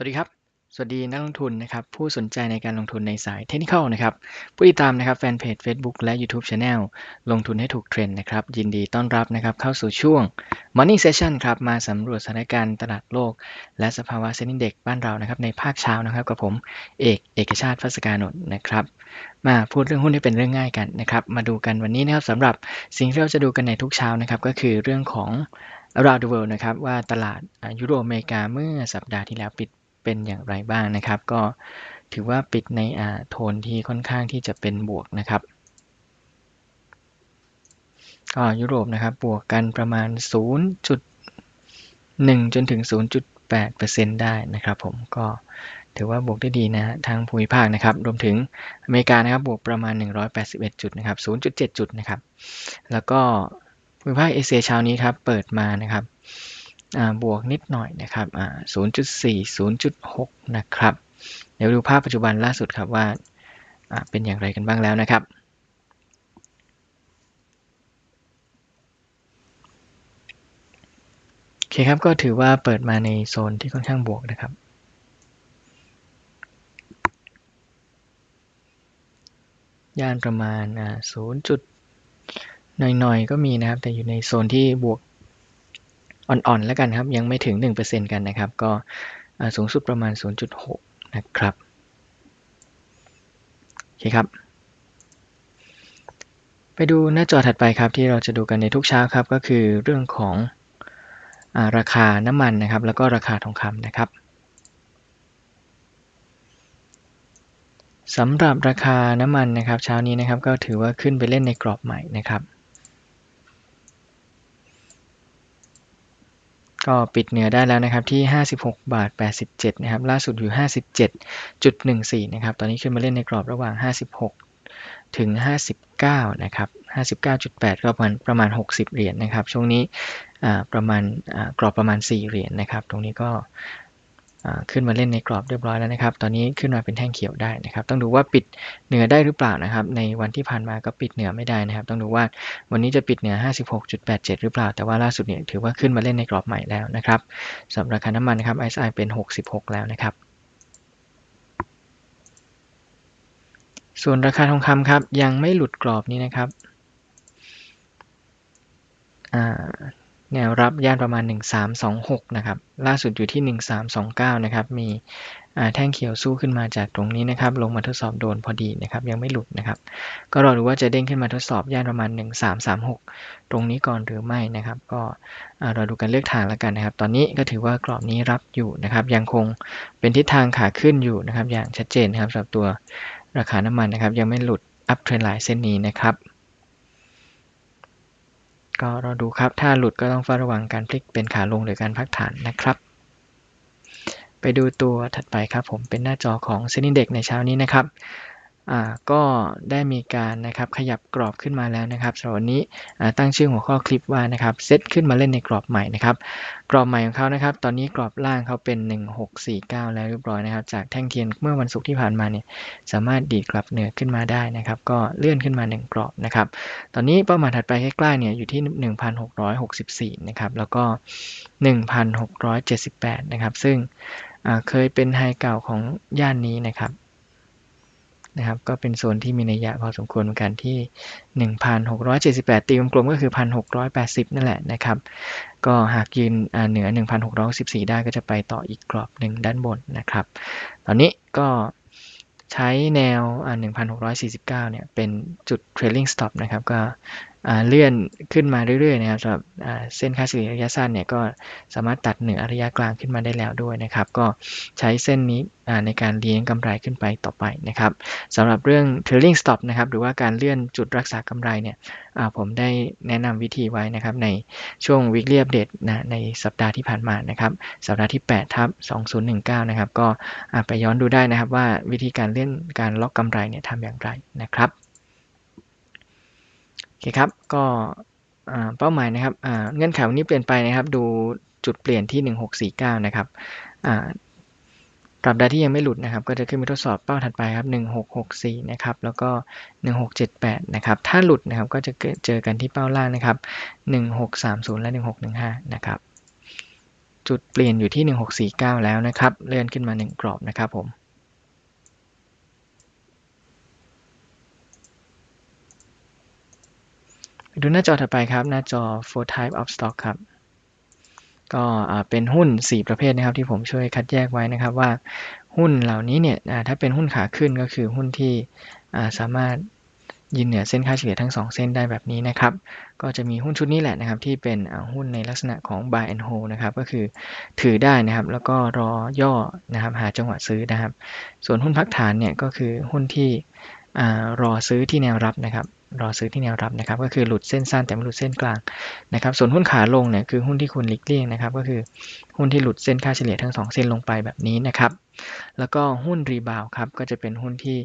สวัสดีครับ สวัสดีนักลงทุนนะครับ ผู้สนใจในการลงทุนในสายเทคนิคนะครับ ผู้ติดตามนะครับแฟนเพจ Facebook และ YouTube Channel ลงทุนให้ถูกเทรนด์นะครับ ยินดีต้อนรับนะครับเข้าสู่ช่วง Morning Session ครับ มาสำรวจสถานการณ์ตลาดโลก และสภาวะเซ็นดิ้งเด็กบ้านเรานะครับในภาคเช้านะครับกับผมเอกเอกชาติพัสการนนท์นะครับ มาพูดเรื่องหุ้นให้เป็นเรื่องง่ายกันนะครับ มาดูกันวันนี้นะครับสำหรับสิ่งที่เราจะดูกันในทุกเช้านะครับก็คือเรื่องของ around the world นะครับว่าตลาดยุโรปอเมริกาเมื่อสัปดาห์ที่แล้วปิด เป็นอย่างไรบ้างนะครับ ก็ถือว่าปิดในอ่าโทนที่ค่อนข้างที่จะเป็นบวกนะครับก็ยุโรปนะครับบวกกันประมาณ 0.1 จนถึง 0.8%ได้นะครับผมก็ถือว่าบวกได้ดีนะทางภูมิภาคนะครับ รวมถึงอเมริกานะครับบวกประมาณ 181 จุดนะครับ 0.7 จุดนะครับ แล้วก็ภูมิภาคเอเชียเช้านี้ครับเปิดมานะครับ บวกนิดหน่อยนะครับ0.4 0.6 นะครับ เดี๋ยวดูภาพปัจจุบันล่าสุดครับว่าเป็นอย่างไรกันบ้างแล้วนะครับ โอเคครับก็ถือว่าเปิดมาในโซนที่ค่อนข้างบวกนะครับย่านประมาณ 0. จุดหน่อยๆ ก็มีนะครับ แต่อยู่ในโซนที่บวก อ่อนๆแล้วกันครับ ยังไม่ถึง 1%กันนะครับ ก็สูงสุดประมาณ 0.6 นะครับ โอเคครับ ไปดูหน้าจอถัดไปครับที่เราจะดูกันในทุกเช้าครับ ก็คือเรื่องของอาราคาน้ำมันนะครับ แล้วก็ราคาทองคำนะครับสำหรับราคาน้ำมันนะครับ เช้านี้นะครับก็ถือว่าขึ้นไปเล่นในกรอบใหม่นะครับ ก็ปิดเหนือได้แล้วนะครับที่ 56 บาท 87 นะครับ ล่าสุดอยู่ 57.14 นะครับ ตอนนี้ขึ้นมาเล่นในกรอบระหว่าง 56 ถึง 59 นะครับ 59.8 ก็ประมาณประมาณ 60 เหรียญนะครับ ช่วงนี้ประมาณกรอบประมาณ 4 เหรียญนะครับ ตรงนี้ก็ ขึ้นมาเล่นในกรอบเรียบร้อยแล้วนะครับ ตอนนี้ขึ้นมาเป็นแท่งเขียวได้นะครับ ต้องดูว่าปิดเหนือได้หรือเปล่านะครับ ในวันที่ผ่านมาก็ปิดเหนือไม่ได้นะครับ ต้องดูว่าวันนี้จะปิดเหนือ 56.87 หรือเปล่า แต่ว่าล่าสุดเนี่ยถือว่าขึ้นมาเล่นในกรอบใหม่แล้วนะครับสำหรับราคาน้ำมันนะครับ ISI เป็น 66 แล้วนะครับ ส่วนราคาทองคำครับยังไม่หลุดกรอบนี้นะครับ แนวรับย่านประมาณ 1326 นะครับ ล่าสุดอยู่ที่ 1329 นะครับ มีแท่งเขียวสู้ขึ้นมาจากตรงนี้นะครับ ลงมาทดสอบโดนพอดีนะครับ ยังไม่หลุดนะครับ ก็รอดูว่าจะเด้งขึ้นมาทดสอบย่านประมาณ 1336 ตรงนี้ก่อนหรือไม่นะครับ ก็รอดูกันเลือกทางแล้วกันนะครับ ตอนนี้ก็ถือว่ากรอบนี้รับอยู่นะครับ ยังคงเป็นทิศทางขาขึ้นอยู่นะครับ อย่างชัดเจนนะครับสำหรับตัวราคาน้ำมันนะครับ ยังไม่หลุดอัพเทรนไลน์เส้นนี้นะครับ ก็รอดูครับ ถ้าหลุดก็ต้องเฝ้าระวังการพลิกเป็นขาลงหรือการพักฐานนะครับ ไปดูตัวถัดไปครับผมเป็นหน้าจอของเซ็นดิเด็กในเช้านี้นะครับ ก็ได้มีการนะครับขยับกรอบขึ้นมาแล้วนะครับสำหรับวันนี้ตั้งชื่อหัวข้อคลิปว่านะครับเซตขึ้นมาเล่นในกรอบใหม่นะครับกรอบใหม่ของเขานะครับ ตอนนี้กรอบล่างเขาเป็น 1649 แล้วเรียบร้อยนะครับ จากแท่งเทียนเมื่อวันศุกร์ที่ผ่านมาเนี่ยสามารถดีดกลับเหนือขึ้นมาได้นะครับ ก็เลื่อนขึ้นมา 1 กรอบนะครับ ตอนนี้เป้าหมายถัดไปใกล้ๆเนี่ยอยู่ที่ 1664 นะครับ แล้วก็ 1678 นะครับ ซึ่งเคยเป็นไฮเก่าของย่านนี้นะครับ นะครับก็เป็นโซนที่มีนัยยะพอสมควรเหมือนกันที่ 1,678 ตีกลมก็คือ 1,680 นั่นแหละนะครับ ก็หากยืนเหนือ 1,614 ได้ก็จะไปต่ออีกกรอบหนึ่งด้านบนนะครับ ตอนนี้ก็ใช้แนว 1,649 เนี่ยเป็นจุด trailing stop นะครับ ก็ เลื่อนขึ้นมาเรื่อยๆนะครับสำหรับเส้นค่าเฉลี่ยระยะสั้นเนี่ยก็สามารถตัดเหนือระยะกลางขึ้นมาได้แล้วด้วยนะครับ ก็ใช้เส้นนี้ในการเลี้ยงกำไรขึ้นไปต่อไปนะครับสำหรับเรื่อง trailing stop นะครับหรือว่าการเลื่อนจุดรักษากำไรเนี่ยผมได้แนะนำวิธีไว้นะครับในช่วง weekly update นะในสัปดาห์ที่ผ่านมานะครับสัปดาห์ที่8ทับ2019นะครับก็ไปย้อนดูได้นะครับว่าวิธีการเลื่อนการล็อกกำไรเนี่ยทำอย่างไรนะครับ อเคครับ ก็เป้าหมายนะครับเงื่อนไขวันนี้เปลี่ยนไปนะครับ ดูจุดเปลี่ยนที่ 1649 นะครับตราบใดที่ยังไม่หลุดนะครับ ก็จะขึ้นไปทดสอบเป้าถัดไปครับ 1664 นะครับ แล้วก็ 1678 นะครับ ถ้าหลุดนะครับ ก็จะเจอกันที่เป้าล่างนะครับ 1630 และ 1615 นะครับจจุดเปลี่ยนอยู่ที่ 1649 แล้วนะครับ เลื่อนขึ้นมา 1 กรอบนะครับผม ไป ดูหน้าจอถัดไปครับ หน้าจอ four type of stock ครับ ก็เป็นหุ้น 4 ประเภทนะครับ ที่ผมช่วยคัดแยกไว้นะครับว่าหุ้นเหล่านี้เนี่ยถ้าเป็นหุ้นขาขึ้นก็คือหุ้นที่สามารถยืนเหนือเส้นค่าเฉลี่ยทั้ง 2 เส้นได้แบบนี้นะครับ ก็จะมีหุ้นชุดนี้แหละนะครับ ที่เป็นหุ้นในลักษณะของ buy and hold นะครับ ก็คือถือได้นะครับ แล้วก็รอย่อนะครับ หาจังหวะซื้อนะครับ ส่วนหุ้นพักฐานเนี่ยก็คือหุ้นที่รอซื้อที่แนวรับนะครับ รอซื้อที่แนวรับนะครับ ก็คือหลุดเส้นสั้นแต่ไม่หลุดเส้นกลางนะครับ ส่วนหุ้นขาลงเนี่ยคือหุ้นที่คุณหลีกเลี่ยงนะครับ ก็คือหุ้นที่หลุดเส้นค่าเฉลี่ยทั้ง 2 เส้นลงไปแบบนี้นะครับ แล้วก็หุ้นรีบาวครับ ก็จะเป็นหุ้นที่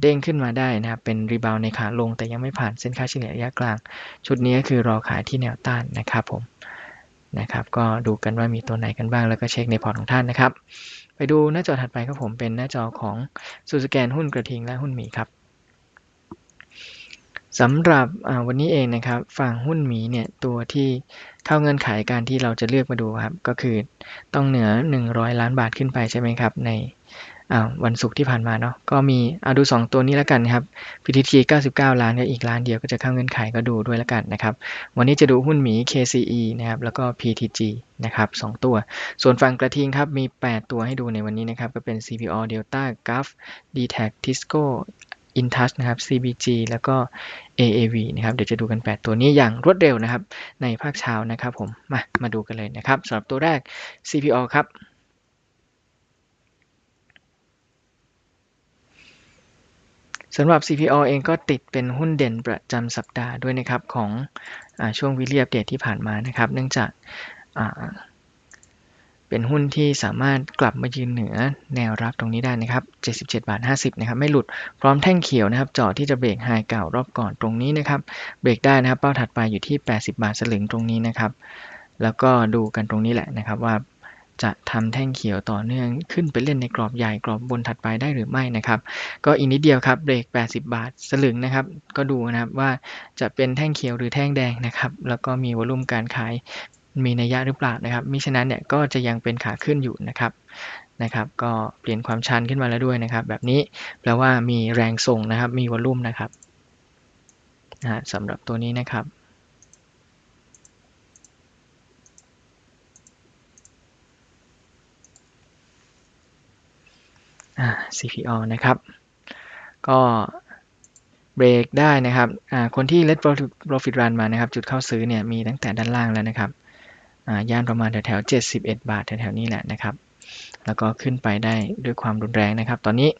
เด้งขึ้นมาได้นะครับ เป็นรีบาวในขาลง แต่ยังไม่ผ่านเส้นค่าเฉลี่ยระยะกลาง ชุดนี้ก็คือรอขายที่แนวต้านนะครับผมนะครับ ก็ดูกันว่ามีตัวไหนกันบ้างแล้วก็เช็คในพอร์ตของท่านนะครับ ไปดูหน้าจอถัดไปครับผมเป็นหน้าจอของสูสแกนหุ้นกระทิงและหุ้นหมีครับ สำหรับวันนี้เองนะครับฝั่งหุ้นหมีเนี่ยตัวที่เข้าเงื่อนไขการที่เราจะเลือกมาดูครับ ก็คือต้องเหนือ 100 ล้านบาทขึ้นไปใช่ไหมครับ ในวันศุกร์ที่ผ่านมาเนาะก็มีเอาดู 2 ตัวนี้แล้วกันครับ PTT 99 ล้านก็อีกล้านเดียวก็จะเข้าเงื่อนไขก็ดูด้วยแล้วกันนะครับ วันนี้จะดูหุ้นหมี KCE นะครับแล้วก็ PTG นะครับ2ตัว ส่วนฝั่งกระทิงครับมี 8 ตัวให้ดูในวันนี้นะครับ ก็เป็น CPO Delta GAF DTAC Tisco Intouch นะครับ CBG แล้วก็ AAV นะครับเดี๋ยวจะดูกัน 8 ตัวนี้อย่างรวดเร็วนะครับในภาคเช้านะครับผมมามาดูกันเลยนะครับสำหรับตัวแรก CPO ครับสำหรับ CPO เองก็ติดเป็นหุ้นเด่นประจำสัปดาห์ด้วยนะครับของอช่วงวิเลียบเดตที่ผ่านมานะครับ เนื่องจาก เป็นหุ้นที่สามารถกลับมายืนเหนือแนวรับตรงนี้ได้นะครับ 77 บาท 50 นะครับ ไม่หลุด พร้อมแท่งเขียวนะครับจาะที่จะเบรกไฮเก่ารอบก่อนตรงนี้นะครับ เบรกได้นะครับ เป้าถัดไปอยู่ที่ 80 บาทสลึงตรงนี้นะครับ แล้วก็ดูกันตรงนี้แหละนะครับว่าจะทำแท่งเขียวต่อเนื่องขึ้นไปเล่นในกรอบใหญ่กรอบบนถัดไปได้หรือไม่นะครับ ก็อีกนิดเดียวครับเบรก 80 บาทสลึงนะครับ ก็ดูนะครับว่าจะเป็นแท่งเขียวหรือแท่งแดงนะครับ แล้วก็มีวอลุ่มการขาย มีนัยยะหรือเปล่านะครับมิฉะนั้นเนี่ยก็จะยังเป็นขาขึ้นอยู่นะครับนะครับ ก็เปลี่ยนความชันขึ้นมาแล้วด้วยนะครับ แบบนี้แปลว่ามีแรงส่งนะครับ มีวอลลุ่มนะครับนะสำหรับตัวนี้นะครับ CPO นะครับ ก็เบรกได้นะครับ คนที่ let profit run มานะครับ จุดเข้าซื้อเนี่ยมีตั้งแต่ด้านล่างแล้วนะครับ ย่านประมาณแถวๆ71 บาทแถวๆนี้แหละนะครับ แล้วก็ขึ้นไปได้ด้วยความรุนแรงนะครับ ตอนนี้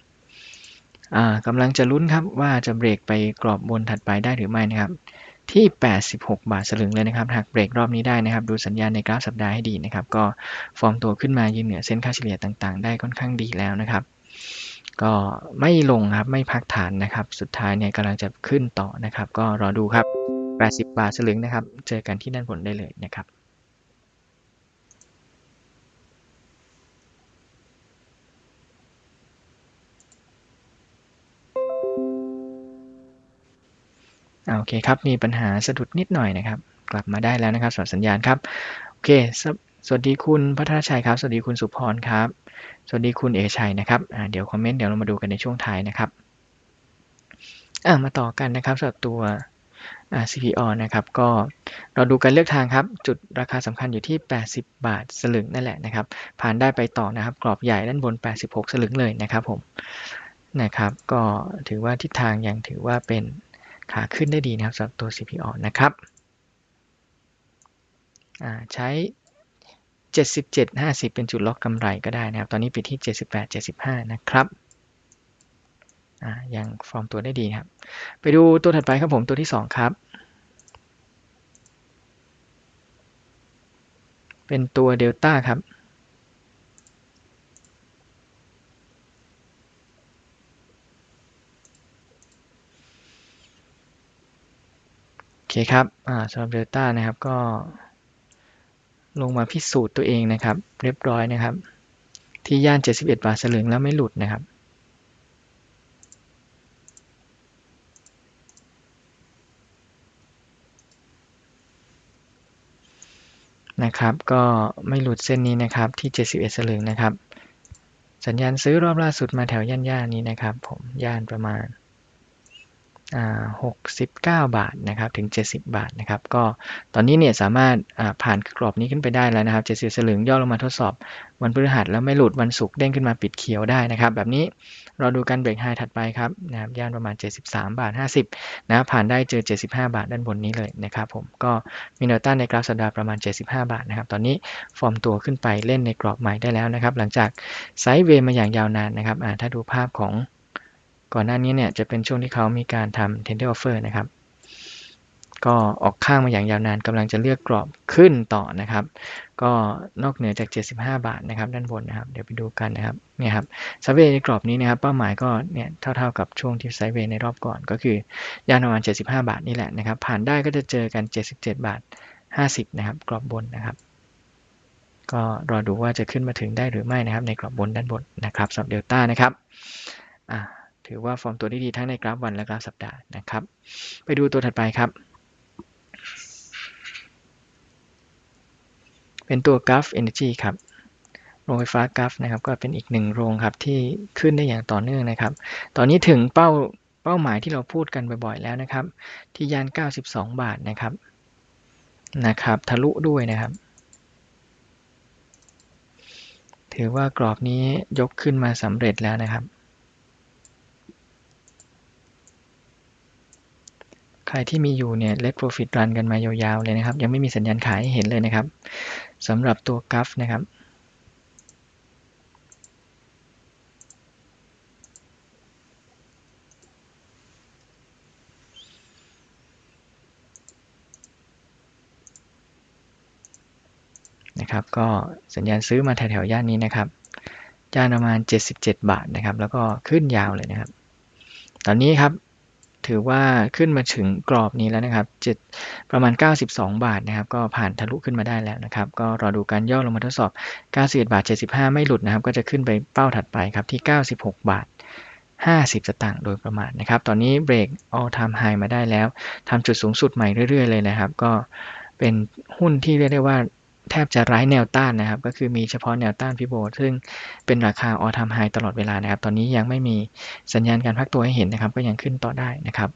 กำลังจะลุ้นครับว่าจะเบรกไปกรอบบนถัดไปได้หรือไม่นะครับ ที่ 86 บาทสลึงเลยนะครับ หากเบรกรอบนี้ได้นะครับ ดูสัญญาณในกราฟสัปดาห์ให้ดีนะครับ ก็ฟอร์มตัวขึ้นมายืนเหนือเส้นค่าเฉลี่ยต่างๆ ได้ค่อนข้างดีแล้วนะครับ ก็ไม่ลงครับ ไม่พักฐานนะครับ สุดท้ายเนี่ยกำลังจะขึ้นต่อนะครับ ก็รอดูครับ 80 บาทสลึงนะครับ เจอกันที่ด้านบนได้เลยนะครับ โอเคครับ มีปัญหาสะดุดนิดหน่อยนะครับ กลับมาได้แล้วนะครับสัญญาณครับ โอเค สวัสดีคุณพัทรชัยครับ สวัสดีคุณสุพรครับ สวัสดีคุณเอชัยนะครับ เดี๋ยวคอมเมนต์เดี๋ยวเรามาดูกันในช่วงท้ายนะครับมาต่อกันนะครับสำหรับตัว CPO นะครับ ก็เราดูการเลือกทางครับ จุดราคาสำคัญอยู่ที่ 80 บาทสลึงนั่นแหละนะครับ ผ่านได้ไปต่อนะครับ กรอบใหญ่ด้านบน 86 สลึงเลยนะครับผม นะครับ ก็ถือว่าทิศทางยังถือว่าเป็น ขาขึ้นได้ดีนะครับสำหรับตัว CPO นะครับใช้ 77.50 เป็นจุดล็อกกำไรก็ได้นะครับ ตอนนี้ปิดที่ 78.75 นะครับยังฟอร์มตัวได้ดีครับ ไปดูตัวถัดไปครับผมตัวที่ 2 ครับ เป็นตัวเดลต้าครับ เคครับสำหรับเดลต้านะครับก็ ลงมาพิสูจน์ตัวเองนะครับ เรียบร้อยนะครับ ที่ย่าน 71 บาทสลึงแล้วไม่หลุดนะครับนะครับก็ไม่หลุดเส้นนี้นะครับที่ 71 สลึงนะครับ สัญญาณซื้อรอบล่าสุดมาแถวย่านย่านนี้นะครับ ผมย่านประมาณ 69 บาทนะครับถึง 70 บาทนะครับก็ตอนนี้เนี่ยสามารถผ่านกรอบนี้ขึ้นไปได้แล้วนะครับ70สลึงย่อลงมาทดสอบวันพฤหัสแล้วไม่หลุดวันศุกร์เด้งขึ้นมาปิดเขียวได้นะครับ แบบนี้เราดูการเบรกไฮถัดไปครับนะครับย่านประมาณ 73 บาท 50นะผ่านได้เจอ 75 บาทด้านบนนี้เลยนะครับผมก็มีแนวต้านในกราฟสัปดาห์ประมาณ 75 บาทนะครับตอนนี้ฟอร์มตัวขึ้นไปเล่นในกรอบใหม่ได้แล้วนะครับหลังจากไซด์เวย์มาอย่างยาวนานนะครับถ้าดูภาพของ ก่อนหน้านี้เนี่ยจะเป็นช่วงที่เขามีการทำ tender offer นะครับ ก็ออกข้างมาอย่างยาวนานกำลังจะเลือกกรอบขึ้นต่อนะครับ ก็นอกเหนือจาก 75 บาทนะครับ ด้านบนนะครับ เดี๋ยวไปดูกันนะครับ เนี่ยครับไซเวย์ในกรอบนี้นะครับ เป้าหมายก็เนี่ยเท่าๆกับช่วงที่ไซเวย์ในรอบก่อน ก็คือยานประมาณ 75 บาทนี่แหละนะครับ ผ่านได้ก็จะเจอกัน 77 บาท 50 นะครับ กรอบบนนะครับก็รอดูว่าจะขึ้นมาถึงได้หรือไม่นะครับ ในกรอบบนด้านบนนะครับสำหรับเดลต้านะครับอ่า ถือว่าฟอร์มตัวได้ดีทั้งในกราฟวันและกราฟสัปดาห์นะครับ ไปดูตัวถัดไปครับ เป็นตัวกราฟ Energy ครับโรงไฟฟ้ากราฟนะครับก็เป็นอีกหนึ่งโรงครับที่ขึ้นได้อย่างต่อเนื่องนะครับ ตอนนี้ถึงเป้าเป้าหมายที่เราพูดกันบ่อยๆแล้วนะครับ ที่ยาน 92 บาทนะครับนะครับ ทะลุด้วยนะครับ ถือว่ากรอบนี้ยกขึ้นมาสำเร็จแล้วนะครับ ครที่มีอยู่เนี่ย let profit run กันมายาวๆเลยนะครับ ยังไม่มีสัญญาณขายให้เห็นเลยนะครับสำหรับตัวกัฟนะครับนะครับก็สัญญาณซื้อมาแถวๆย่านนี้นะครับย่านประมาณ 77 บาทนะครับ แล้วก็ขึ้นยาวเลยนะครับ ตอนนี้ครับ ถือว่าขึ้นมาถึงกรอบนี้แล้วนะครับ7ประมาณ 92 บาทนะครับ ก็ผ่านทะลุขึ้นมาได้แล้วนะครับ ก็รอดูการย่อลงมาทดสอบ 91 บาท 75 ไม่หลุดนะครับ ก็จะขึ้นไปเป้าถัดไปครับที่ 96 บาท 50 สตางค์โดยประมาณนะครับ ตอนนี้เบรก all time high มาได้แล้วทำจุดสูงสุดใหม่เรื่อยๆเลยนะครับ ก็เป็นหุ้นที่เรียกได้ว่า แทบจะไร้แนวต้านนะครับ ก็คือมีเฉพาะแนวต้านพิโบซึ่งเป็นราคาออทามไฮตลอดเวลานะครับ ตอนนี้ยังไม่มีสัญญาณการพักตัวให้เห็นนะครับ ก็ยังขึ้นต่อได้นะครับ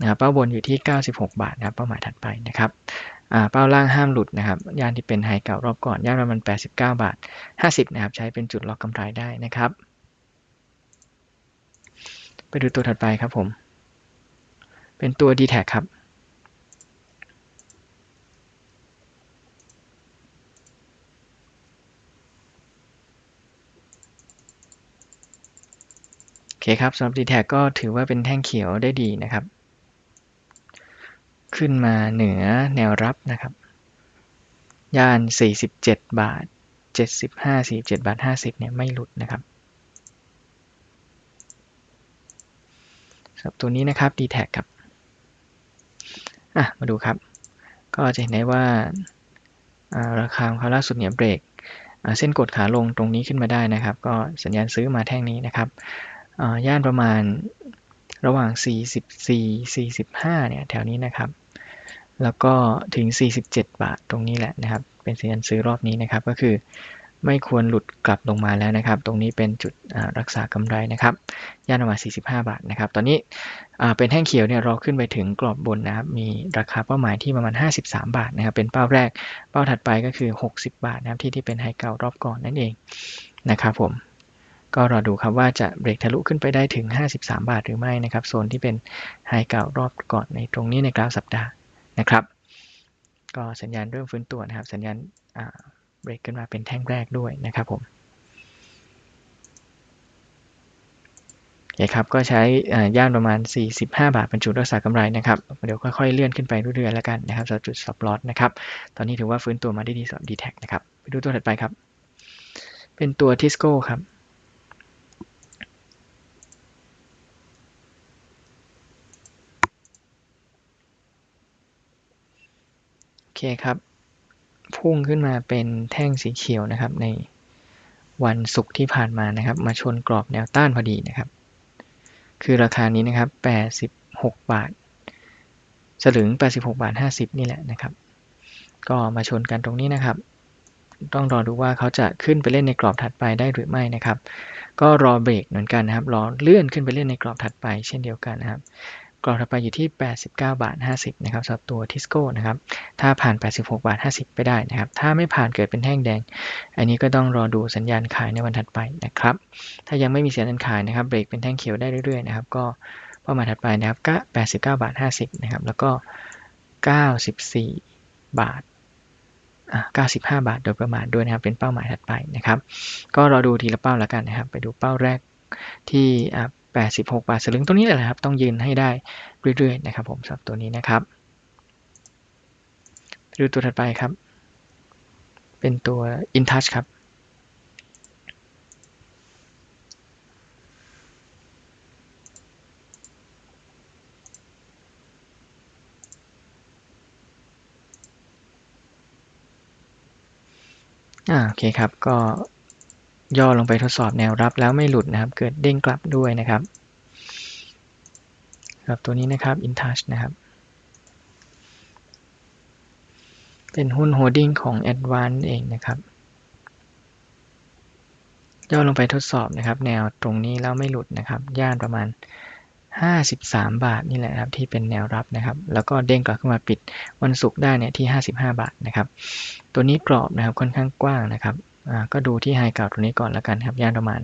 นะครับเป้าบนอยู่ที่ 96 บาทนะครับ เป้าหมายถัดไปนะครับเป้าล่างห้ามหลุดนะครับ ย่านที่เป็นไฮเก่ารอบก่อน ย่านประมาณ89 บาท 50 นะครับ ใช้เป็นจุดล็อกกำไรได้นะครับ ไปดูตัวถัดไปครับผม เป็นตัว d t แทครับ เคครับสำหรับ d t แทก็ถือว่าเป็นแท่งเขียวได้ดีนะครับ ขึ้นมาเหนือแนวรับนะครับ ย่าน 47 บาท 75 47 บาท 50 เนี่ยไม่หลุดนะครับสับตัวนี้นะครับ d t แทครับอะมาดูครับ ก็จะเห็นได้ว่าราคาของเขาล่าสุดเนี่ยเบรกเส้นกดขาลงตรงนี้ขึ้นมาได้นะครับ ก็สัญญาณซื้อมาแท่งนี้นะครับ ย่านประมาณระหว่าง 44 45 เนี่ย แถวนี้นะครับ แล้วก็ถึง 47 บาทตรงนี้แหละนะครับ เป็นสัญญาณซื้อรอบนี้นะครับ ก็คือไม่ควรหลุดกลับลงมาแล้วนะครับ ตรงนี้เป็นจุดรักษากำไรนะครับ ย่านประมาณ 45 บาทนะครับ ตอนนี้เป็นแท่งเขียวเนี่ยเราขึ้นไปถึงกรอบบนนะครับ มีราคาเป้าหมายที่ประมาณ 53 บาทนะครับ เป็นเป้าแรก เป้าถัดไปก็คือ 60 บาทนะครับ ที่ที่เป็นไฮเก่ารอบก่อนนั่นเองนะครับผม ก็รอดูครับว่าจะเบรกทะลุขึ้นไปได้ถึง 53 บาทหรือไม่นะครับโซนที่เป็นไฮเก่ารอบก่อนในตรงนี้ในกราฟสัปดาห์นะครับ ก็สัญญาณเริ่มฟื้นตัวนะครับ สัญญาณเบรกขึ้นมาเป็นแท่งแรกด้วยนะครับผมโอเคครับ ก็ใช้ย่านประมาณ 45 บาทเป็นจุดรักษากำไรนะครับ เดี๋ยวค่อยๆ เลื่อนขึ้นไปเรื่อยๆ แล้วกันนะครับสำหรับจุด stop loss นะครับ ตอนนี้ถือว่าฟื้นตัวมาได้ดีสำหรับ d t แทนะครับ ไปดูตัวถัดไปครับ เป็นตัว Tisco ครับ เคครับ พุ่งขึ้นมาเป็นแท่งสีเขียวนะครับ ในวันศุกร์ที่ผ่านมานะครับ มาชนกรอบแนวต้านพอดีนะครับ คือราคานี้นะครับ 86 บาท สลึง 86 บาท 50 นี่แหละนะครับ ก็มาชนกันตรงนี้นะครับ ต้องรอดูว่าเขาจะขึ้นไปเล่นในกรอบถัดไปได้หรือไม่นะครับ ก็รอเบรกเหมือนกันนะครับ รอเลื่อนขึ้นไปเล่นในกรอบถัดไป เช่นเดียวกันนะครับ กรอบถัดไปอยู่ที่ 89 บาท 50 นะครับสำหรับตัวทิสโก้นะครับ ถ้าผ่าน 86 บาท 50 ไปได้นะครับ ถ้าไม่ผ่านเกิดเป็นแท่งแดง อันนี้ก็ต้องรอดูสัญญาณขายในวันถัดไปนะครับ ถ้ายังไม่มีสัญญาณขายนะครับ เบรกเป็นแท่งเขียวได้เรื่อยๆนะครับ ก็เป้าหมายถัดไปนะครับก็89 บาท 50 นะครับ แล้วก็ 94 บาท95 บาทโดยประมาณด้วยนะครับ เป็นเป้าหมายถัดไปนะครับ ก็รอดูทีละเป้าแล้วกันนะครับ ไปดูเป้าแรกที่ 86 บาทสลึงตรงนี้แหละครับ ต้องยืนให้ได้เรื่อยๆนะครับผมสำหรับตัวนี้นะครับดูตัวถัดไปครับ เป็นตัว InTouch ครับอ่าโอเคครับ ก็ ย่อลงไปทดสอบแนวรับแล้วไม่หลุดนะครับ เกิดเด้งกลับด้วยนะครับครับตัวนี้นะครับ InTouch นะครับ เป็นหุ้นโฮดดิ้งของ Advance เองนะครับ ย่อลงไปทดสอบนะครับ แนวตรงนี้แล้วไม่หลุดนะครับ ย่านประมาณ 53 บาทนี่แหละครับที่เป็นแนวรับนะครับ แล้วก็เด้งกลับขึ้นมาปิดวันศุกร์ได้เนี่ยที่ 55 บาทนะครับ ตัวนี้กรอบนะครับค่อนข้างกว้างนะครับ ก็ดูที่ไฮเก่าตัวนี้ก่อนแล้วกันครับ ย่านประมาณ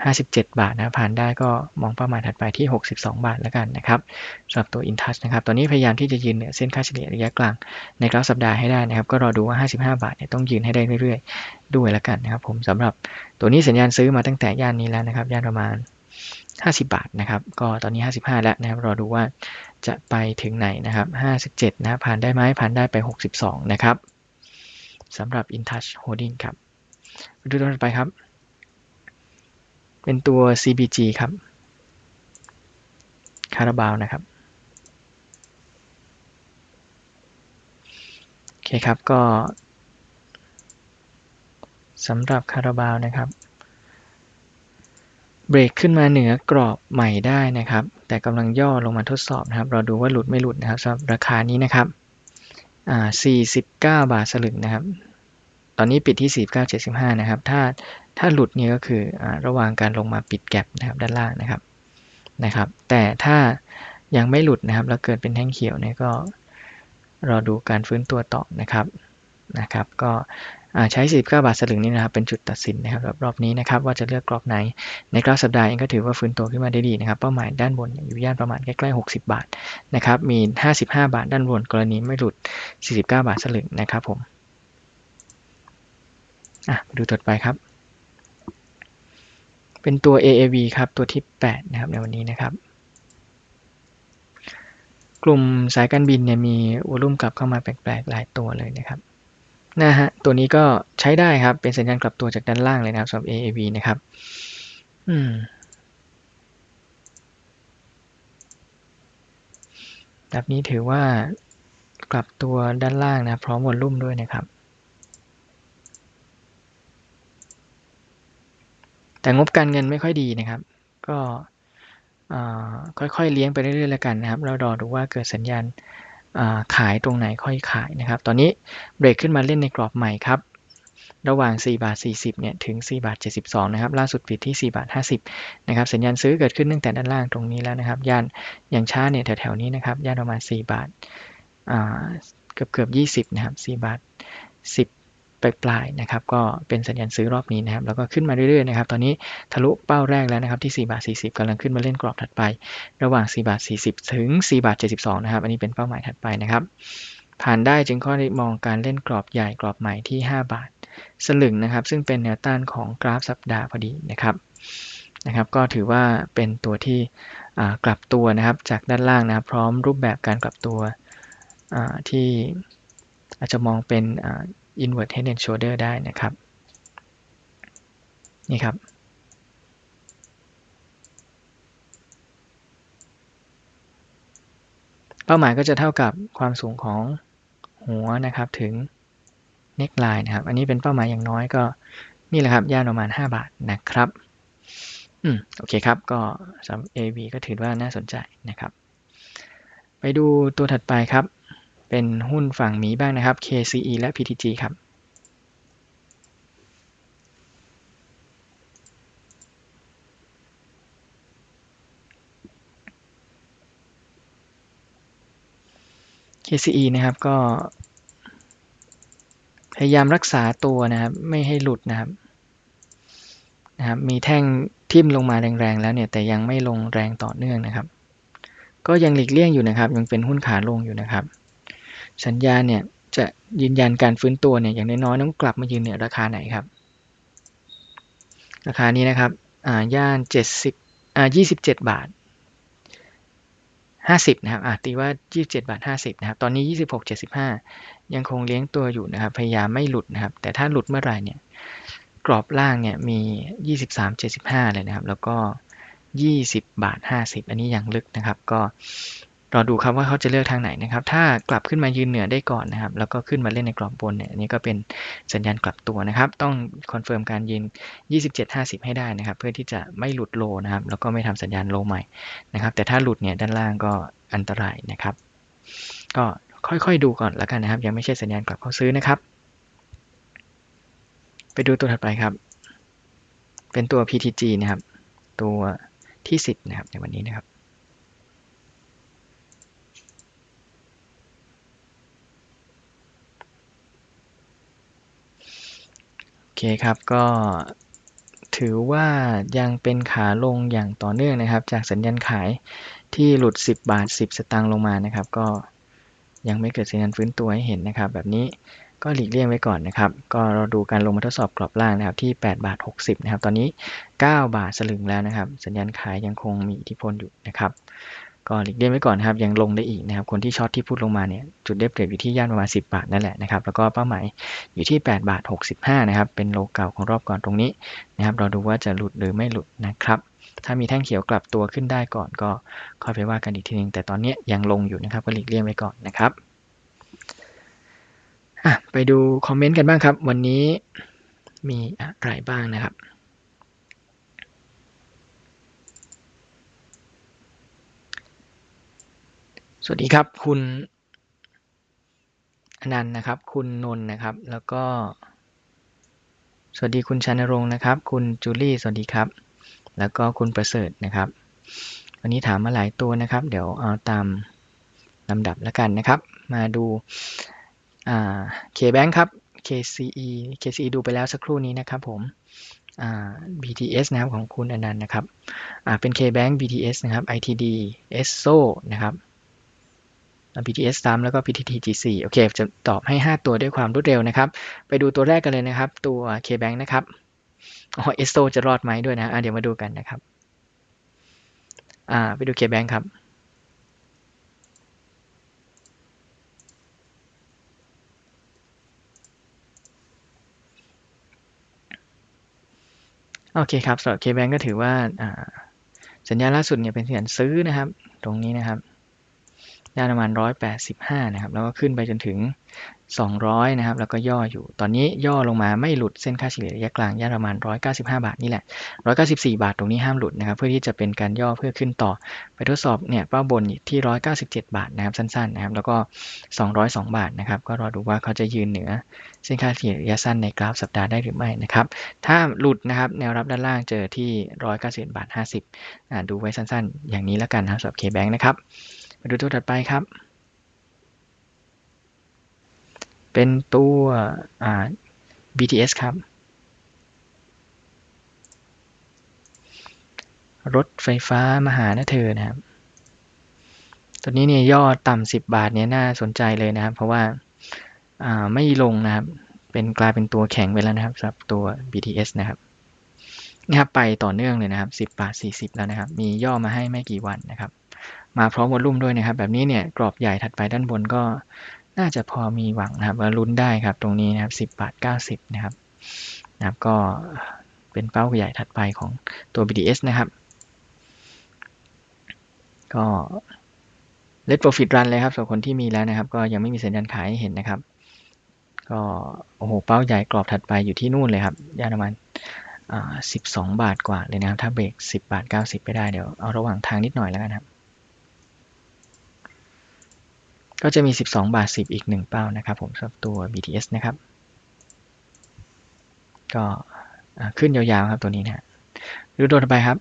57 บาทนะผ่านได้ก็มองเป้าหมายถัดไปที่ 62 บาทแล้วกันนะครับสำหรับตัว InTouch นะครับ ตอนนี้พยายามที่จะยืนเหนือเส้นค่าเฉลี่ยระยะกลางในกราฟสัปดาห์ให้ได้นะครับ ก็รอดูว่า 55 บาทเนี่ยต้องยืนให้ได้เรื่อยๆ ด้วยแล้วกันนะครับ ผมสำหรับตัวนี้สัญญาณซื้อมาตั้งแต่ย่านนี้แล้วนะครับ ย่านประมาณ 50 บาทนะครับ ก็ตอนนี้ 55 แล้วนะครับ รอดูว่าจะไปถึงไหนนะครับ 57 นะผ่านได้ไหมผ่านได้ไป 62 นะครับสำหรับ InTouch Holding ครับ ดูตัวต่อไปครับ เป็นตัว CBG ครับ คาราบาวนะครับ โอเคครับ ก็สำหรับคาราบาวนะครับ เบรกขึ้นมาเหนือกรอบใหม่ได้นะครับ แต่กำลังย่อลงมาทดสอบนะครับ เราดูว่าหลุดไม่หลุดนะครับสำหรับราคานี้นะครับ 49 บาทสลึงนะครับ ตอนนี้ปิดที่ 49.75 นะครับ ถ้าถ้าหลุดนี่ก็คืออระหว่างการลงมาปิดแก็บนะครับด้านล่างนะครับนะครับ แต่ถ้ายังไม่หลุดนะครับ แล้วเกิดเป็นแท่งเขียวเนี่ยก็รอดูการฟื้นตัวต่อนะครับนะครับ ก็ใช้ 49 บาทสลึงนี้นะครับ เป็นจุดตัดสินนะครับรอบนี้นะครับ ว่าจะเลือกกรอบไหน ในกราฟสัปดาห์เองก็ถือว่าฟื้นตัวขึ้นมาได้ดีนะครับ เป้าหมายด้านบนอยู่ย่านประมาณใกล้ๆ 60 บาทนะครับ มี 55 บาทด้านบนกรณีไม่หลุด 49 บาทสลึงนะครับผม อะดูถัดไปครับ เป็นตัว AAV ครับตัวที่ 8 นะครับในวันนี้นะครับ กลุ่มสายการบินเนี่ยมีวอลุ่มกลับเข้ามาแปลกๆหลายตัวเลยนะครับนะฮะตัวนี้ก็ใช้ได้ครับเป็นสัญญาณกลับตัวจากด้านล่างเลยนะครับสำหรับ AAV นะครับอืมแบบนี้ถือว่ากลับตัวด้านล่างนะพร้อมวอลุ่มด้วยนะครับ แต่งบการเงินไม่ค่อยดีนะครับ ก็ค่อยๆเลี้ยงไปเรื่อยๆแล้วกันนะครับ เรารอดูว่าเกิดสัญญาณขายตรงไหนค่อยขายนะครับ ตอนนี้เบรกขึ้นมาเล่นในกรอบใหม่ครับ ระหว่าง 4 บาท 40 เนี่ย ถึง 4 บาท 72 นะครับ ล่าสุดปิดที่ 4 บาท 50 นะครับ สัญญาณซื้อเกิดขึ้นตั้งแต่ด้านล่างตรงนี้แล้วนะครับ ย่านอย่างช้าเนี่ยแถวๆนี้นะครับ ย่านประมาณ 4 บาทเกือบเกือบ 20 นะครับ 4 บาท 10 ปลายๆนะครับก็เป็นสัญญาณซื้อรอบนี้นะครับแล้วก็ขึ้นมาเรื่อยๆนะครับตอนนี้ทะลุเป้าแรกแล้วนะครับที่4บาท40กำลังขึ้นมาเล่นกรอบถัดไป ระหว่าง4บาท40 ถึง4บาท72นะครับอันนี้เป็นเป้าหมายถัดไปนะครับผ่านได้จึงข้อมองการเล่นกรอบใหญ่กรอบใหม่ที่ 5 บาท สลึงนะครับ ซึ่งเป็นแนวต้านของกราฟสัปดาห์พอดีนะครับนะครับก็ถือว่าเป็นตัวที่กลับตัวนะครับจากด้านล่างนะครับพร้อมรูปแบบการกลับตัวที่อาจจะมองเป็น invert head and shoulder ได้นะครับ นี่ครับ เป้าหมายก็จะเท่ากับความสูงของหัวนะครับถึง neckline นะครับ อันนี้เป็นเป้าหมายอย่างน้อยก็นี่แหละครับ ย่านประมาณ 5 บาทนะครับ อืม โอเคครับ ก็สำหรับ AV ก็ถือว่าน่าสนใจนะครับ ไปดูตัวถัดไปครับ เป็นหุ้นฝั่งหมีบ้างนะครับ KCE และ PTG ครับ KCE นะครับ ก็พยายามรักษาตัวนะครับ ไม่ให้หลุดนะครับนะครับ มีแท่งทิ่มลงมาแรงๆแล้วเนี่ย แต่ยังไม่ลงแรงต่อเนื่องนะครับ ก็ยังหลีกเลี่ยงอยู่นะครับ ยังเป็นหุ้นขาลงอยู่นะครับ สัญญาเนี่ยจะยืนยันการฟื้นตัวเนี่ยอย่างน้อยๆต้องกลับมายืนเหนี่ยราคาไหนครับ ราคานี้นะครับอ่าย่าน70อ่า27 บาท 50 นะครับอ่าตีว่า 27 บาท 50 นะครับ ตอนนี้ 26 75 ยังคงเลี้ยงตัวอยู่นะครับ พยายามไม่หลุดนะครับ แต่ถ้าหลุดเมื่อไหร่เนี่ยกรอบล่างเนี่ยมี 23 75 เลยนะครับ แล้วก็ 20 บาท 50 อันนี้ย่างลึกนะครับ ก็ รอดูครับว่าเขาจะเลือกทางไหนนะครับ ถ้ากลับขึ้นมายืนเหนือได้ก่อนนะครับ แล้วก็ขึ้นมาเล่นในกรอบบนเนี่ยอันนี้ก็เป็นสัญญาณกลับตัวนะครับ ต้องคอนเฟิร์มการยืน 27.50 ให้ได้นะครับ เพื่อที่จะไม่หลุดโลนะครับ แล้วก็ไม่ทำสัญญาณโลใหม่นะครับ แต่ถ้าหลุดเนี่ยด้านล่างก็อันตรายนะครับ ก็ค่อยๆดูก่อนแล้วกันนะครับ ยังไม่ใช่สัญญาณกลับเข้าซื้อนะครับ ไปดูตัวถัดไปครับ เป็นตัว PTG นะครับ ตัวที่ 10 นะครับในวันนี้นะครับ เคครับก็ถือว่ายังเป็นขาลงอย่างต่อเนื่องนะครับ จากสัญญาณขายที่หลุด 10 บาท 10 สตางค์ลงมานะครับ ก็ยังไม่เกิดสัญญาณฟื้นตัวให้เห็นนะครับ แบบนี้ก็หลีกเลี่ยงไว้ก่อนนะครับ ก็เราดูการลงมาทดสอบกรอบล่างนะครับที่ 8 บาท 60 นะครับ ตอนนี้ 9 บาทสลึงแล้วนะครับ สัญญาณขายยังคงมีอิทธิพลอยู่นะครับ ก็หลีกเลี่ยงไว้ก่อนนะครับยังลงได้อีกนะครับคนที่ช็อตที่พูดลงมาเนี่ยจุดเด็บเปรียบอยู่ที่ย่านประมาณ 10 บาทนั่นแหละนะครับแล้วก็เป้าหมายอยู่ที่ 8 บาท 65 นะครับเป็นโลเก่าของรอบก่อนตรงนี้นะครับเราดูว่าจะหลุดหรือไม่หลุดนะครับถ้ามีแท่งเขียวกลับตัวขึ้นได้ก่อนก็ค่อยไปว่ากันอีกทีนึง แต่ตอนนี้ยังลงอยู่นะครับก็หลีกเลี่ยงไว้ก่อนนะครับอะไปดูคอมเมนต์กันบ้างครับ วันนี้มีอะไรบ้างนะครับ สวัสดีครับ คุณอนันต์นะครับ คุณนนท์นะครับ แล้วก็ สวัสดีคุณชานรงค์นะครับ คุณจูลี่สวัสดีครับ แล้วก็คุณประเสริฐนะครับ วันนี้ถามมาหลายตัวนะครับ เดี๋ยวเอาตามลำดับแล้วกันนะครับ มาดู K-Bank ครับ KCE KCE ดูไปแล้วสักครู่นี้นะครับผม BTS นะครับของคุณอนันต์นะครับเป็น K-Bank BTS นะครับ ITD ESSO นะครับ BTS ซ้ำแล้วก็ PTTGC โอเค จะตอบให้ 5 ตัวด้วยความรวดเร็วนะครับ ไปดูตัวแรกกันเลยนะครับ ตัว K-Bank นะครับอ๋อ ESO จะรอดไหมด้วยนะะเดี๋ยวมาดูกันนะครับไปดู K-Bank ครับโอเคครับสำหรับ K-Bank ก็ถือว่าสัญญาล่าสุดเนี่ยเป็นสัญญาซื้อนะครับ ตรงนี้นะครับ ย่านประมาณ 185 นะครับ แล้วก็ขึ้นไปจนถึง 200 นะครับ แล้วก็ย่ออยู่ ตอนนี้ย่อลงมาไม่หลุดเส้นค่าเฉลี่ยระยะกลางย่านประมาณ 195 บาทนี่แหละ 194 บาทตรงนี้ห้ามหลุดนะครับ เพื่อที่จะเป็นการย่อเพื่อขึ้นต่อ ไปทดสอบเนี่ยเป้าบนที่ 197 บาทนะครับ สั้นๆ นะครับ แล้วก็ 202 บาทนะครับ ก็รอดูว่าเขาจะยืนเหนือเส้นค่าเฉลี่ยระยะสั้นในกราฟสัปดาห์ได้หรือไม่นะครับ ถ้าหลุดนะครับ แนวรับด้านล่างเจอที่ 191 บาท 50 ดูไว้สั้นๆ อย่างนี้แล้วกันนะครับสำหรับ K-Bank นะครับ มาดูตัวถัดไปครับ เป็นตัว BTS ครับ รถไฟฟ้ามหานเธอนะครับตัวนี้เนี่ยยอดต่ำ10บาทเนี่ยน่าสนใจเลยนะครับ เพราะว่าไม่ลงนะครับ เป็นกลายเป็นตัวแข็งไปแล้วนะครับสำหรับตัว BTS นะครับนะครับไปต่อเนื่องเลยนะครับ 10 บาท 40 แล้วนะครับ มีย่อมาให้ไม่กี่วันนะครับ มาพร้อมวอลุ่มด้วยนะครับ แบบนี้เนี่ยกรอบใหญ่ถัดไปด้านบนก็น่าจะพอมีหวังนะครับว่าลุ้นได้ครับตรงนี้นะครับ 10 บาท 90 นะครับนะครับก็เป็นเป้าใหญ่ถัดไปของตัว BDS นะครับ ก็ Let Profit Run เลยครับส่วนคนที่มีแล้วนะครับ ก็ยังไม่มีสัญญาณขายให้เห็นนะครับ ก็โอ้โหเป้าใหญ่กรอบถัดไปอยู่ที่นู่นเลยครับย่านประมาณ12 บาทกว่าเลยนะครับ ถ้าเบรก10 บาท 90 ไปได้เดี๋ยวเอาระหว่างทางนิดหน่อยแล้วกันครับ ก็จะมี 12 บาท 10 อีก 1 เป้านะครับผมสำหรับตัว BTS นะครับ ก็ขึ้นยาวๆครับตัวนี้นะฮะดูตัวต่อไปครับ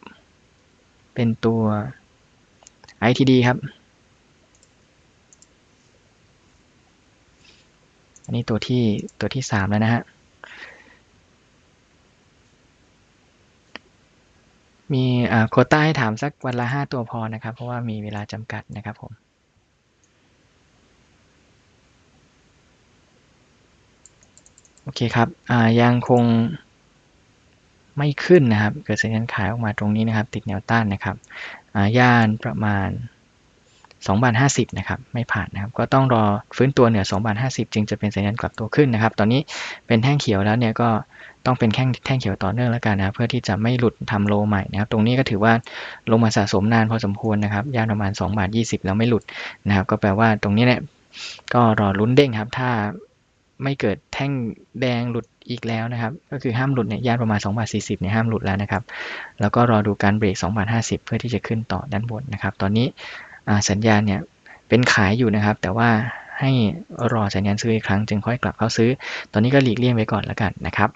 เป็นตัว ITD ครับ อันนี้ตัวที่ตัวที่ 3 แล้วนะฮะมีโคต้าให้ถามสักวันละ 5 ตัวพอนะครับ เพราะว่ามีเวลาจำกัดนะครับผม โอเคครับยังคงไม่ขึ้นนะครับ เกิดสัญญาณขายออกมาตรงนี้นะครับ ติดแนวต้านนะครับย่านประมาณ2บาท50 นะครับ ไม่ผ่านนะครับ ก็ต้องรอฟื้นตัวเหนือ2บาท50 จึงจะเป็นสัญญาณกลับตัวขึ้นนะครับ ตอนนี้เป็นแท่งเขียวแล้วเนี่ยก็ต้องเป็นแท่งแท่งเขียวต่อเนื่องแล้วกันนะเพื่อที่จะไม่หลุดทำโลใหม่นะครับ ตรงนี้ก็ถือว่าลงมาสะสมนานพอสมควรนะครับ ย่านประมาณ2บาท20 แล้วไม่หลุดนะครับ ก็แปลว่าตรงนี้เนี่ยก็รอลุ้นเด้งครับ ถ้า ไม่เกิดแท่งแดงหลุดอีกแล้วนะครับ ก็คือห้ามหลุดเนี่ยย่านประมาณ2บาท40เนี่ยห้ามหลุดแล้วนะครับ แล้วก็รอดูการเบรก2บาท50 เพื่อที่จะขึ้นต่อด้านบนนะครับ ตอนนี้สัญญาณเนี่ยเป็นขายอยู่นะครับ แต่ว่าให้รอสัญญาณซื้ออีกครั้งจึงค่อยกลับเข้าซื้อ ตอนนี้ก็หลีกเลี่ยงไว้ก่อนแล้วกันนะครับ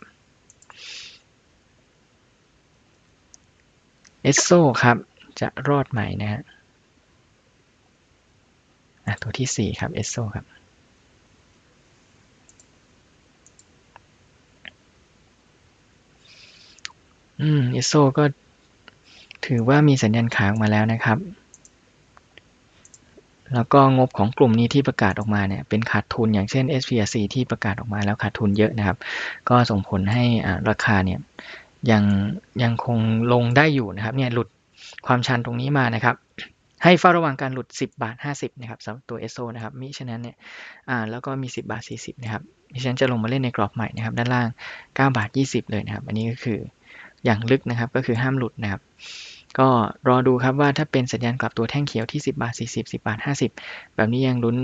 เอสโซครับ จะรอดไหมนะฮะตัวที่ 4 ครับเอสโซครับ อืมเอสโซก็ถือว่ามีสัญญาณขายออกมาแล้วนะครับ แล้วก็งบของกลุ่มนี้ที่ประกาศออกมาเนี่ยเป็นขาดทุนอย่างเช่น SPRC ที่ประกาศออกมาแล้วขาดทุนเยอะนะครับ ก็ส่งผลให้ราคาเนี่ยยังยังคงลงได้อยู่นะครับ เนี่ยหลุดความชันตรงนี้มานะครับ ให้เฝ้าระวังการหลุด 10 บาท 50 นะครับสำหรับตัว SO นะครับ มิฉะนั้นเนี่ยอ่าแล้วก็มี 10 บาท 40 นะครับมิฉะนั้นจะลงมาเล่นในกรอบใหม่นะครับ ด้านล่าง 9 บาท 20 เลยนะครับ อันนี้ก็คือ อย่างลึกนะครับก็คือห้ามหลุดนะครับ ก็รอดูครับว่าถ้าเป็นสัญญาณกลับตัวแท่งเขียวที่ 10 บาท 40 10 บาท 50 แบบนี้ยังลุ้น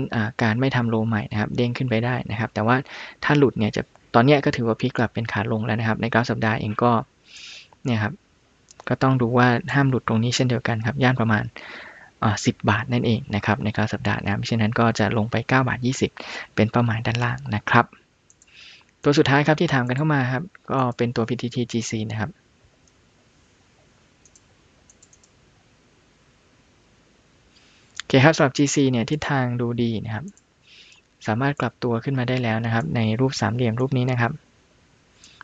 การไม่ทำโลใหม่นะครับ เด้งขึ้นไปได้นะครับ แต่ว่าถ้าหลุดเนี่ยจะตอนนี้ก็ถือว่าพลิกกลับเป็นขาลงแล้วนะครับ ในกราฟสัปดาห์เองก็เนี่ยครับก็ต้องดูว่าห้ามหลุดตรงนี้เช่นเดียวกันครับ ย่านประมาณ 10 บาทนั่นเองนะครับในกราฟสัปดาห์นะครับเช่นนั้นก็จะลงไป 9 บาท 20 เป็นเป้าหมายด้านล่างนะครับ ตัวสุดท้ายครับที่ถามกันเข้ามาครับ ก็เป็นตัว PTT GC นะครับ อเคครับสำหรับ GC เนี่ยทิศทางดูดีนะครับ สามารถกลับตัวขึ้นมาได้แล้วนะครับ ในรูปสามเหลี่ยมรูปนี้นะครับ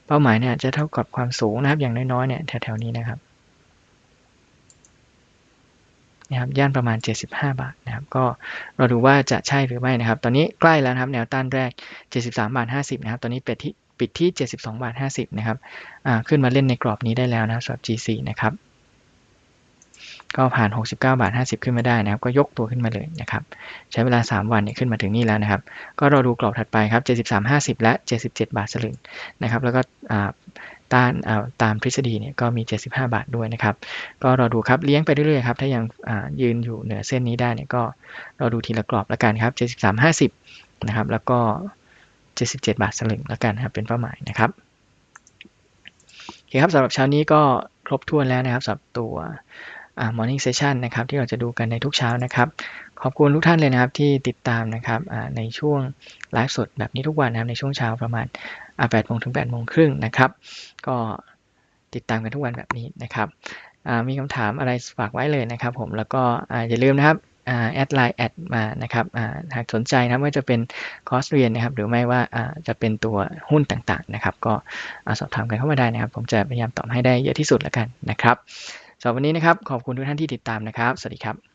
เป้าหมายเนี่ยจะเท่ากับความสูงนะครับ อย่างน้อยๆเนี่ยแถวๆนี้นะครับนะครับย่านประมาณ 75 บาทนะครับ ก็เราดูว่าจะใช่หรือไม่นะครับ ตอนนี้ใกล้แล้วนะครับ แนวต้านแรก 73 บาท 50 นะครับ ตอนนี้ปิดที่ปิดที่ 72 บาท 50 นะครับขึ้นมาเล่นในกรอบนี้ได้แล้วนะสำหรับ G4 นะครับ ก็ผ่าน 69 บาท 50 ขึ้นมาได้นะครับ ก็ยกตัวขึ้นมาเลยนะครับ ใช้เวลา 3 วันเนี่ยขึ้นมาถึงนี่แล้วนะครับ ก็เราดูกรอบถัดไปครับ 73 50 และ 77 บาทสลึงนะครับ แล้วก็ต้านตามทฤษฎีเนี่ยก็มี 75 บาทด้วยนะครับ ก็รอดูครับ เลี้ยงไปเรื่อยๆครับ ถ้ายังยืนอยู่เหนือเส้นนี้ได้เนี่ยก็รอดูทีละกรอบแล้วกันครับ 73 50 นะครับ แล้วก็ 77 บาทสลึงแล้วกันครับเป็นเป้าหมายนะครับโอเคครับสำหรับเช้านี้ก็ครบถ้วนแล้วนะครับสำหรับตัว morning session นะครับที่เราจะดูกันในทุกเช้านะครับ ขอบคุณทุกท่านเลยนะครับที่ติดตามนะครับในช่วงไลฟ์สดแบบนี้ทุกวันนะครับในช่วงเช้าประมาณ8โมงถึง8โมงครึ่งนะครับ ก็ติดตามกันทุกวันแบบนี้นะครับมีคำถามอะไรฝากไว้เลยนะครับ ผมแล้วก็อย่าลืมนะครับแอดไลน์แอดมานะครับหากสนใจนะว่าจะเป็นคอร์สเรียนนะครับ หรือไม่ว่าจะเป็นตัวหุ้นต่างๆนะครับ ก็สอบถามกันเข้ามาได้นะครับ ผมจะพยายามตอบให้ได้เยอะที่สุดแล้วกันนะครับ สำหรับวันนี้นะครับ ขอบคุณทุกท่านที่ติดตามนะครับ สวัสดีครับ